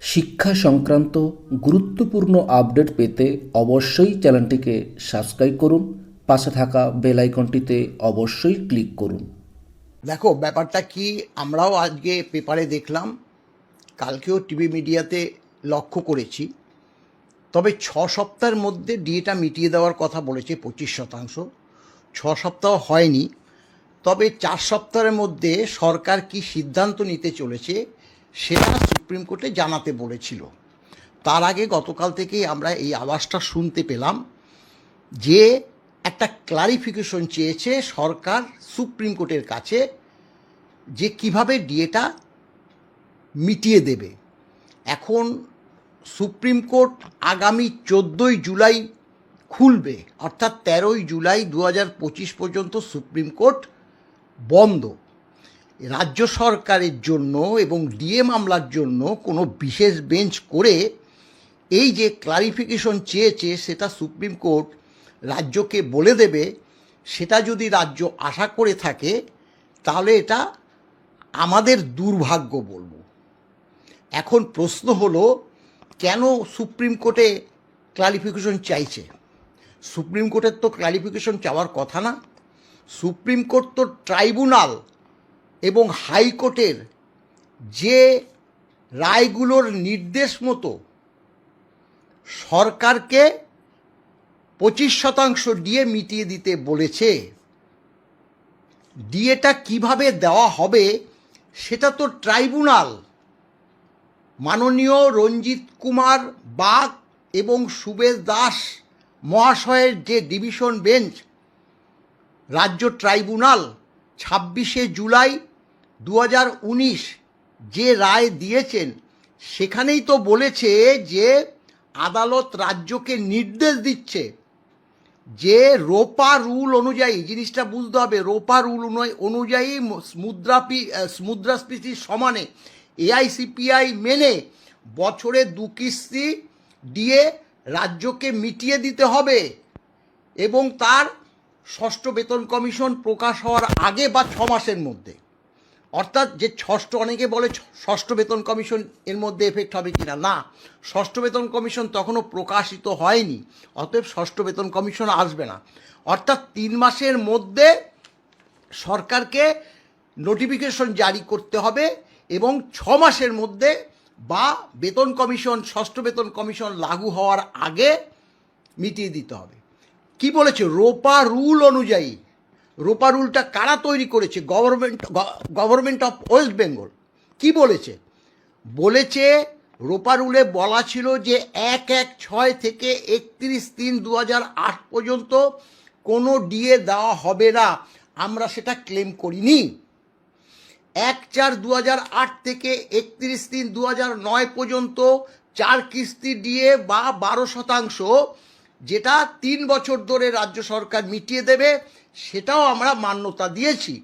শিক্ষা সংক্রান্ত গুরুত্বপূর্ণ আপডেট পেতে অবশ্যই চ্যানেলটিকে সাবস্ক্রাইব করুন, পাশে থাকা বেল আইকনটিতে অবশ্যই ক্লিক করুন। দেখো, ব্যাপারটা কি? আমরাও আজকে পেপারে দেখলাম, কালকেও টিভি মিডিয়াতে লক্ষ্য করেছি। তবে ছ সপ্তাহের মধ্যে ডিএটা মিটিয়ে দেওয়ার কথা বলেছে পঁচিশ শতাংশ। ছ সপ্তাহ হয়নি। তবে চার সপ্তাহের মধ্যে সরকার কি সিদ্ধান্ত নিতে চলেছে সেটা সুপ্রিম কোর্টে জানাতে বলেছিল। তার আগে গতকাল থেকেই আমরা এই আওয়াজটা শুনতে পেলাম যে একটা ক্লারিফিকেশন চেয়েছে সরকার সুপ্রিম কোর্টের কাছে যে কীভাবে ডিএটা মিটিয়ে দেবে। এখন সুপ্রিম কোর্ট আগামী চোদ্দোই জুলাই খুলবে, অর্থাৎ তেরোই জুলাই দু পঁচিশ পর্যন্ত সুপ্রিম কোর্ট বন্ধ। রাজ্য সরকারের জন্য এবং ডিএ মামলার জন্য কোনো বিশেষ বেঞ্চ করে এই যে ক্লারিফিকেশন চেয়েছে সেটা সুপ্রিম কোর্ট রাজ্যকে বলে দেবে, সেটা যদি রাজ্য আশা করে থাকে, তাহলে এটা আমাদের দুর্ভাগ্য বলব। এখন প্রশ্ন হলো, কেন সুপ্রিম কোর্টে ক্লারিফিকেশন চাইছে? সুপ্রিম কোর্টের তো ক্লারিফিকেশন চাওয়ার কথা না। সুপ্রিম কোর্ট তো ট্রাইব্যুনাল এবং হাইকোর্টের যে রায়গুলোর নির্দেশ মতো সরকারকে পঁচিশ শতাংশ ডিএ মিটিয়ে দিতে বলেছে, ডিএটা কীভাবে দেওয়া হবে সেটা তো ট্রাইব্যুনাল, মাননীয় রঞ্জিত কুমার বাগ এবং সুবেশ দাস মহাশয়ের যে ডিভিশন বেঞ্চ, রাজ্য ট্রাইব্যুনাল ছাব্বিশে জুলাই দু যে রায় দিয়েছেন, সেখানেই তো বলেছে যে আদালত রাজ্যকে নির্দেশ দিচ্ছে যে রোপা রুল অনুযায়ী, জিনিসটা বুঝতে হবে, রোপা রুল অনুযায়ী মুদ্রাপি মুদ্রাস্ফীতির সমানে এআইসিপিআই মেনে বছরে দু কিস্তি দিয়ে রাজ্যকে মিটিয়ে দিতে হবে এবং তার ষষ্ঠ বেতন কমিশন প্রকাশ হওয়ার আগে বা ছ মাসের মধ্যে। অর্থাৎ যে ষষ্ঠ অনেকে বলে ষষ্ঠ বেতন কমিশন এর মধ্যে এফেক্ট হবে কিনা? না, ষষ্ঠ বেতন কমিশন তখনও প্রকাশিত হয়নি, অতএব ষষ্ঠ বেতন কমিশন আসবে না। অর্থাৎ তিন মাসের মধ্যে সরকারকে নোটিফিকেশন জারি করতে হবে এবং ছ মাসের মধ্যে বা বেতন কমিশন, ষষ্ঠ বেতন কমিশন লাগু হওয়ার আগে মিটিয়ে দিতে হবে। কি বলেছে? রোপা রুল অনুযায়ী রোপা রুলটা কারা তৈরি করেছে? Government government of West Bengal কি বলেছে? বলেছে রোপা রুলে বলা ছিল যে এক এক ছয় থেকে একত্রিশ তিন দু আট পর্যন্ত কোনো ডিএ দেওয়া হবে না। আমরা সেটা ক্লেম করিনি। এক চার দু আট থেকে একত্রিশ তিন দু নয় পর্যন্ত চার কিস্তি দিয়ে বা বারো শতাংশ যেটা তিন বছর ধরে রাজ্য সরকার মিটিয়ে দেবে, সেটাও আমরা মান্যতা দিয়েছি।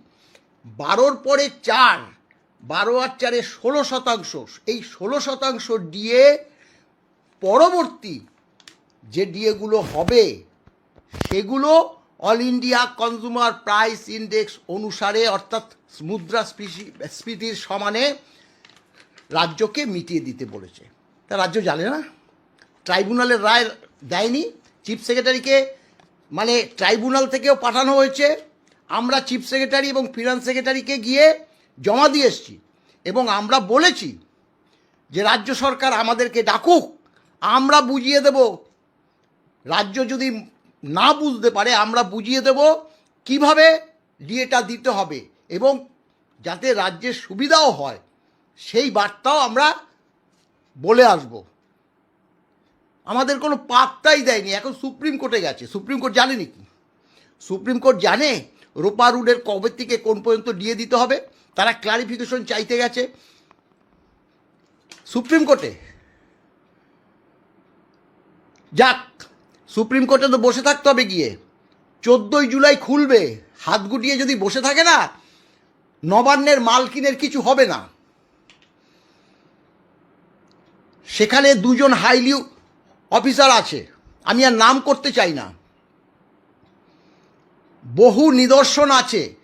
বারোর পরে চার, বারো আর চারে ষোলো শতাংশ। এই ষোলো শতাংশ ডিএ পরবর্তী যে ডিএগুলো হবে, সেগুলো all India consumer price index অনুসারে, অর্থাৎ মুদ্রাস্ফীতির সমানে রাজ্যকে মিটিয়ে দিতে বলেছে। তা রাজ্য জানে না। ট্রাইব্যুনালের রায় দেয়নি। চিফ সেক্রেটারিকে মানে ট্রাইব্যুনাল থেকেও পাঠানো হয়েছে। আমরা চিফ সেক্রেটারি এবং ফিনান্স সেক্রেটারিকে গিয়ে জমা দিয়ে এসছি এবং আমরা বলেছি যে রাজ্য সরকার আমাদেরকে ডাকুক, আমরা বুঝিয়ে দেব। রাজ্য যদি না বুঝতে পারে, আমরা বুঝিয়ে দেব কীভাবে ডিএটা দিতে হবে এবং যাতে রাজ্যের সুবিধাও হয়। সেই বার্তাও আমরা বলে আসব। আমাদের কোনো পাত্তাই দেয়নি। এখন সুপ্রিম কোর্টে গেছে। সুপ্রিম কোর্ট জানে নাকি সুপ্রিম কোর্ট জানে রোপা রুডের কবে থেকে কোন পর্যন্ত দিয়ে দিতে হবে। তারা ক্লারিফিকেশন চাইতে গেছে। সুপ্রিম কোর্টে? যাক, সুপ্রিম কোর্টে তো বসে থাকতে হবে গিয়ে। চোদ্দোই জুলাই খুলবে। হাত গুটিয়ে যদি বসে থাকে না, নবান্নের মালকিনের কিছু হবে না। সেখানে দুজন হাইলি অফিসার আছে। আমি আর নাম করতে চাই না। বহু নিদর্শন আছে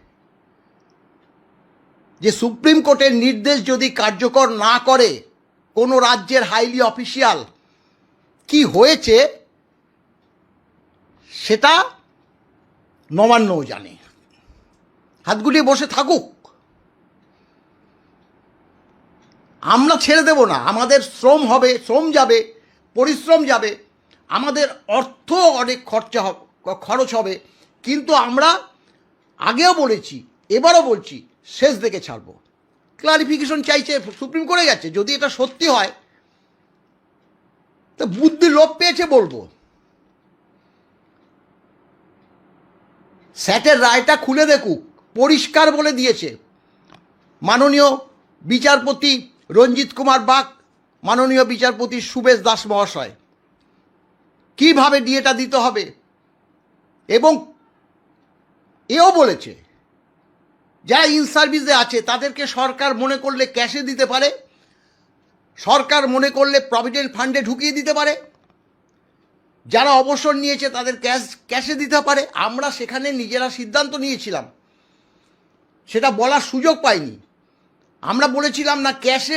যে সুপ্রিম কোর্টের নির্দেশ যদি কার্যকর না করে কোনো রাজ্যের হাইলি অফিসিয়াল কি হয়েছে সেটা নবান্নও জানে। হাত গুটিয়ে বসে থাকুক। আমরা ছেড়ে দেব না। আমাদের শ্রম হবে, শ্রম যাবে। পরিশ্রম যাবে, আমাদের অর্থ অনেক খরচা হবে, খরচ হবে, কিন্তু আমরা আগেও বলেছি, এবারও বলছি, শেষ দেখে ছাড়বো। ক্লারিফিকেশন চাইছে সুপ্রিম কোর্টে গেছে, যদি এটা সত্যি হয়, তো বুদ্ধি লোপ পেয়েছে বলব। স্যাটের রায়টা খুলে দেখুক, পরিষ্কার বলে দিয়েছে। মাননীয় বিচারপতি রঞ্জিত কুমার বাগ মাননীয় বিচারপতি সুবেশ দাস মহাশয়, কীভাবে ডিএটা দিতে হবে? এবং এও বলেছে, যারা ইন সার্ভিসে আছে, তাদেরকে সরকার মনে করলে ক্যাশে দিতে পারে, সরকার মনে করলে প্রভিডেন্ট ফান্ডে ঢুকিয়ে দিতে পারে, যারা অবসর নিয়েছে, তাদের ক্যাশ ক্যাশে দিতে পারে। আমরা সেখানে নিজেরা সিদ্ধান্ত নিয়েছিলাম, সেটা বলার সুযোগ পাইনি। আমরা বলেছিলাম না ক্যাশে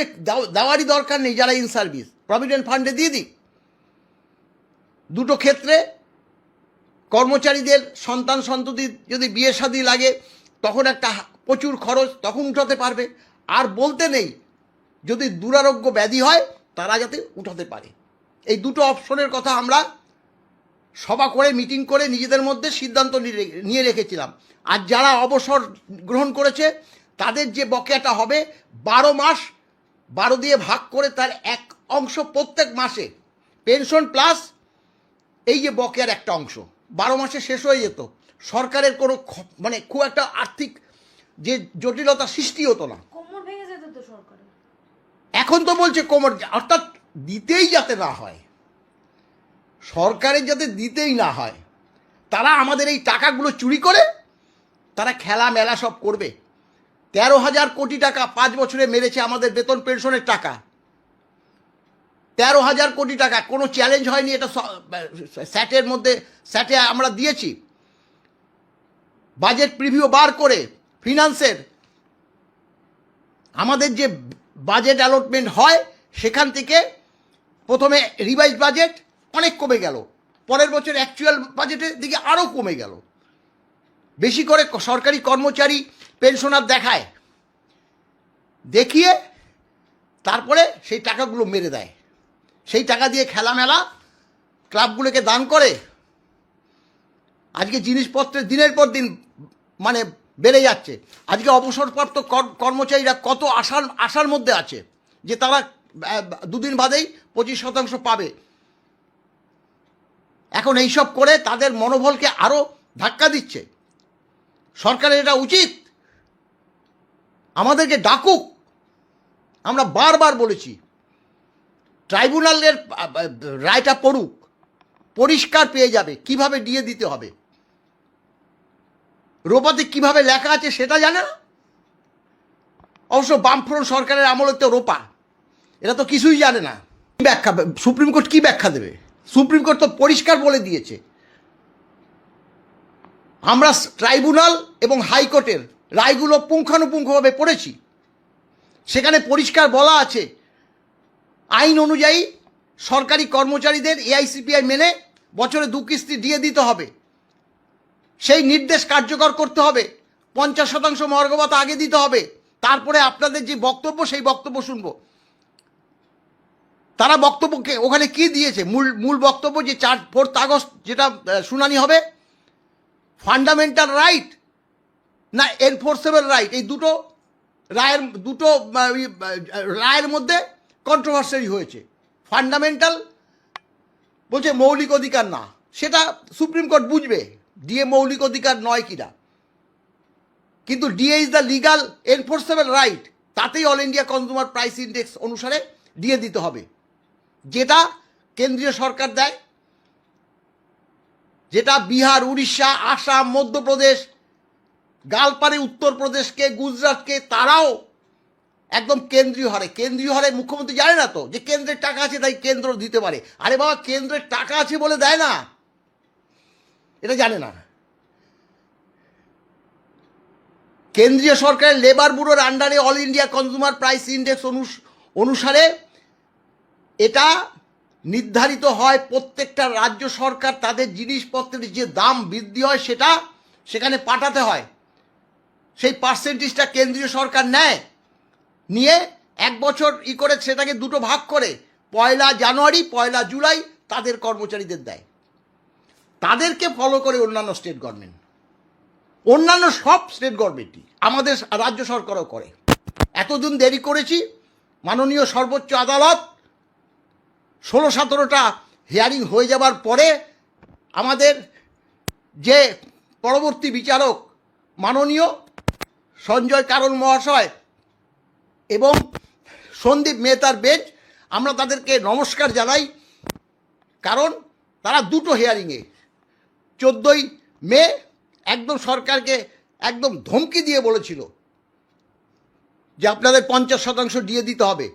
দেওয়ারই দরকার নেই যারা ইন সার্ভিস প্রভিডেন্ট ফান্ডে দিয়ে দিই। দুটো ক্ষেত্রে কর্মচারীদের সন্তান সন্ততি যদি বিয়ে শাদী লাগে, তখন একটা প্রচুর খরচ, তখন উঠাতে পারবে। আর বলতে নেই, যদি দুরারোগ্য ব্যাধি হয়, তারা যাতে উঠাতে পারে। এই দুটো অপশনের কথা আমরা সভা করে, মিটিং করে নিজেদের মধ্যে সিদ্ধান্ত নিয়ে নিয়ে রেখেছিলাম। আর যারা অবসর গ্রহণ করেছে তাদের যে বকেয়াটা হবে বারো মাস বারো দিয়ে ভাগ করে তার এক অংশ প্রত্যেক মাসে। পেনশন প্লাস এই যে বকেয়ার একটা অংশ। বারো মাসে শেষ হয়ে যেত। সরকারের কোনো মানে খুব একটা আর্থিক যে জটিলতা সৃষ্টি হতো না। কোমর ভেঙে যেত তো সরকারের এখন তো বলছে কোমর অর্থাৎ দিতেই যাতে না হয়। সরকারের যাতে দিতেই না হয়। তারা আমাদের এই টাকাগুলো চুরি করে তারা খেলা মেলা সব করবে। তেরো হাজার কোটি টাকা পাঁচ বছরে মেরেছে আমাদের বেতন পেনশনের টাকা। তেরো হাজার কোটি টাকা, কোনো চ্যালেঞ্জ হয়নি, এটা স্যাটের মধ্যে স্যাটে আমরা দিয়েছি। বাজেট প্রিভিউ বার করে ফিনান্সের আমাদের যে বাজেট অ্যালটমেন্ট হয়, সেখান থেকে প্রথমে রিভাইজ বাজেট অনেক কমে গেল। পরের বছর অ্যাকচুয়াল বাজেটের দিকে আরও কমে গেল। বেশি করে সরকারি কর্মচারী পেনশনার দেখায়, দেখিয়ে তারপরে সেই টাকাগুলো মেরে দেয়। সেই টাকা দিয়ে খেলা মেলা ক্লাবগুলোকে দান করে। আজকে জিনিসপত্রের দিনের পর দিন মানে বেড়ে যাচ্ছে। আজকে অবসরপ্রাপ্ত কর- কর্মচারীরা কত আশার আশার মধ্যে আছে যে তারা দুদিন বাদেই পঁচিশ শতাংশ পাবে। এখন এইসব করে তাদের মনোবলকে আরও ধাক্কা দিচ্ছে। সরকারের এটা উচিত আমাদেরকে ডাকুক। আমরা বারবার বলেছি, ট্রাইব্যুনালের রায়টা পড়ুক, পরিষ্কার পেয়ে যাবে, কীভাবে দিয়ে দিতে হবে। রোপাতে কীভাবে লেখা আছে সেটা জানে না? অবশ্য বামফ্রন্ট সরকারের আমলে তো রোপা। এটা তো কিছুই জানে না। ব্যাখ্যা, সুপ্রিম কোর্ট কি ব্যাখ্যা দেবে? সুপ্রিম কোর্ট তো পরিষ্কার বলে দিয়েছে। আমরা ট্রাইব্যুনাল এবং হাইকোর্টের রায়গুলো পুঙ্খানুপুঙ্খভাবে পড়েছি। সেখানে পরিষ্কার বলা আছে, আইন অনুযায়ী সরকারি কর্মচারীদের এআইসিপিআই মেনে বছরে দু কিস্তি দিয়ে দিতে হবে। সেই নির্দেশ কার্যকর করতে হবে, পঞ্চাশ শতাংশ মর্গবত আগে দিতে হবে। তারপরে আপনাদের যে বক্তব্য, সেই বক্তব্য শুনব। তারা বক্তব্যকে ওখানে কি দিয়েছে? মূল মূল বক্তব্য যে চার, ফোর্থ আগস্ট যেটা শুনানি হবে, ফান্ডামেন্টাল রাইট না এনফোর্সেবল রাইট এই দুটো রায়ের দুটো রায়ের মধ্যে কন্ট্রোভার্সারি হয়েছে। ফান্ডামেন্টাল বলছে মৌলিক অধিকার না। সেটা সুপ্রিম কোর্ট বুঝবে ডিএ মৌলিক অধিকার নয় কিনা। কিন্তু DA is the legal enforceable right তাতেই all India consumer price index অনুসারে দিয়ে দিতে হবে। যেটা কেন্দ্রীয় সরকার দেয়, যেটা বিহার, উড়িষ্যা, আসাম, মধ্যপ্রদেশ গালপাড়ে উত্তরপ্রদেশকে গুজরাটকে, তারাও একদম কেন্দ্রীয় হারে। কেন্দ্রীয় হারে মুখ্যমন্ত্রী জানে না তো যে কেন্দ্রের টাকা আছে তাই কেন্দ্র দিতে পারে। আরে বাবা, কেন্দ্রের টাকা আছে বলে দেয় না। এটা জানে না। কেন্দ্রীয় সরকারের লেবার ব্যুরোর আন্ডারে all India consumer price index অনুসারে এটা নির্ধারিত হয় প্রত্যেকটা রাজ্য সরকার তাদের জিনিসপত্রের যে দাম বৃদ্ধি হয় সেটা সেখানে পাঠাতে হয়। সেই পার্সেন্টেজটা কেন্দ্রীয় সরকার নেয়, নিয়ে এক বছর ই করে সেটাকে দুটো ভাগ করে, পয়লা জানুয়ারি, পয়লা জুলাই তাদের কর্মচারীদের দেয়। তাদেরকে ফলো করে অন্যান্য স্টেট গভর্নমেন্ট অন্যান্য সব স্টেট গভর্নমেন্টই আমাদের রাজ্য সরকারও করে। এতদিন দেরি করেছি, মাননীয় সর্বোচ্চ আদালত ষোলো সতেরোটা হিয়ারিং হয়ে যাবার পরে আমাদের যে পরবর্তী বিচারক, মাননীয় সঞ্জয় কারণ মহাশয় এবং সন্দীপ মেহতার বেঞ্চ, আমরা তাদেরকে নমস্কার জানাই। কারণ তারা দুটো হিয়ারিংয়ে চোদ্দোই মে একদম সরকারকে একদম ধমকি দিয়ে বলেছিল যে আপনাদের পঞ্চাশ শতাংশ দিয়ে দিতে হবে।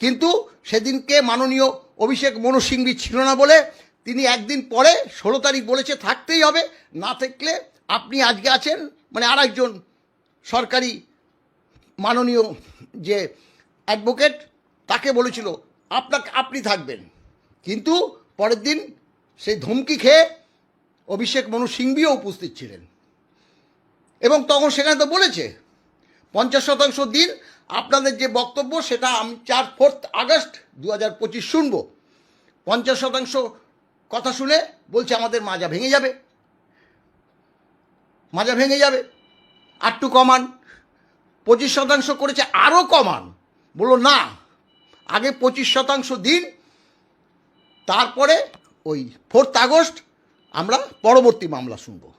কিন্তু সেদিনকে মাননীয় অভিষেক মনু সিংভি ছিল না বলে তিনি একদিন পরে ষোলো তারিখ বলেছে থাকতেই হবে, না থাকলে আপনি আজকে আছেন মানে আরেকজন সরকারি মাননীয় যে অ্যাডভোকেট তাকে বলেছিল, আপনাকে, আপনি থাকবেন। কিন্তু পরের দিন সেই ধমকি খেয়ে অভিষেক মনু সিংভিও উপস্থিত ছিলেন। এবং তখন সেখানে তো বলেছে, পঞ্চাশ শতাংশ দিন আপনাদের যে বক্তব্য, সেটা আমি চার ফোর্থ আগস্ট দু হাজার পঁচিশ শুনব। পঞ্চাশ শতাংশ কথা শুনে বলছে, আমাদের মাজা ভেঙে যাবে। মাজা ভেঙে যাবে। আটটু কমান। পঁচিশ শতাংশ করেছে আরও কমান। বলল, না, আগে পঁচিশ শতাংশ দিন, তারপরে ওই ফোর্থ আগস্ট আমরা পরবর্তী মামলা শুনব।